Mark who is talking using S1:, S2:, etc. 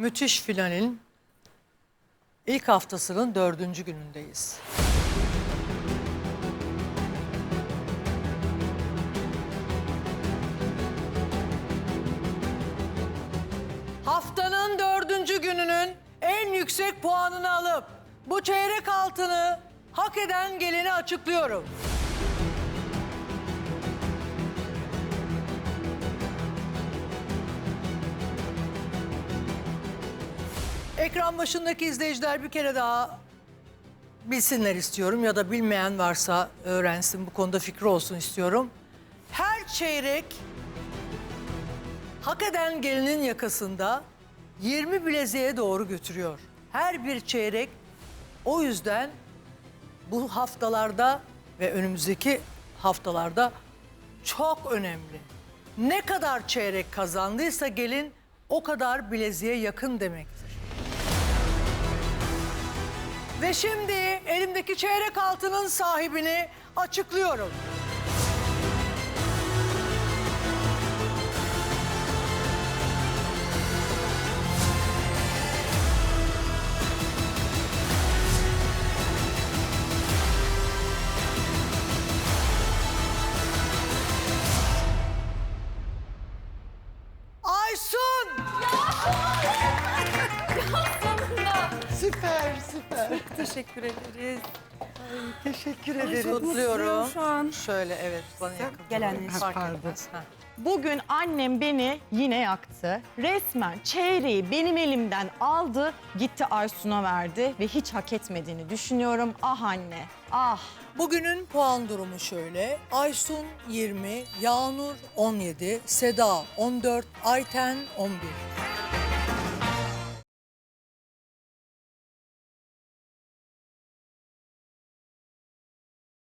S1: müthiş finalin ilk haftasının dördüncü günündeyiz. Haftanın dördüncü gününün en yüksek puanını alıp bu çeyrek altını hak eden gelini açıklıyorum. Ekran başındaki izleyiciler bir kere daha bilsinler istiyorum ya da bilmeyen varsa öğrensin bu konuda fikri olsun istiyorum. Her çeyrek hak eden gelinin yakasında 20 bileziğe doğru götürüyor. Her bir çeyrek o yüzden bu haftalarda ve önümüzdeki haftalarda çok önemli. Ne kadar çeyrek kazandıysa gelin o kadar bileziğe yakın demektir. Ve şimdi elimdeki çeyrek altının sahibini açıklıyorum.
S2: Süper, süper.
S3: Teşekkür ederiz.
S2: Teşekkür ederim.
S1: Kutluyorum.
S3: şu an.
S1: Şöyle evet bana yakın.
S3: Gel anneciğim.
S1: Fark
S2: Pardon.
S1: etmez. Ha.
S4: Bugün annem beni yine yaktı. Resmen çeyreği benim elimden aldı, gitti Aysun'a verdi ve hiç hak etmediğini düşünüyorum. Ah anne, ah.
S1: Bugünün puan durumu şöyle. Aysun 20, Yağnur 17, Seda 14, Ayten 11.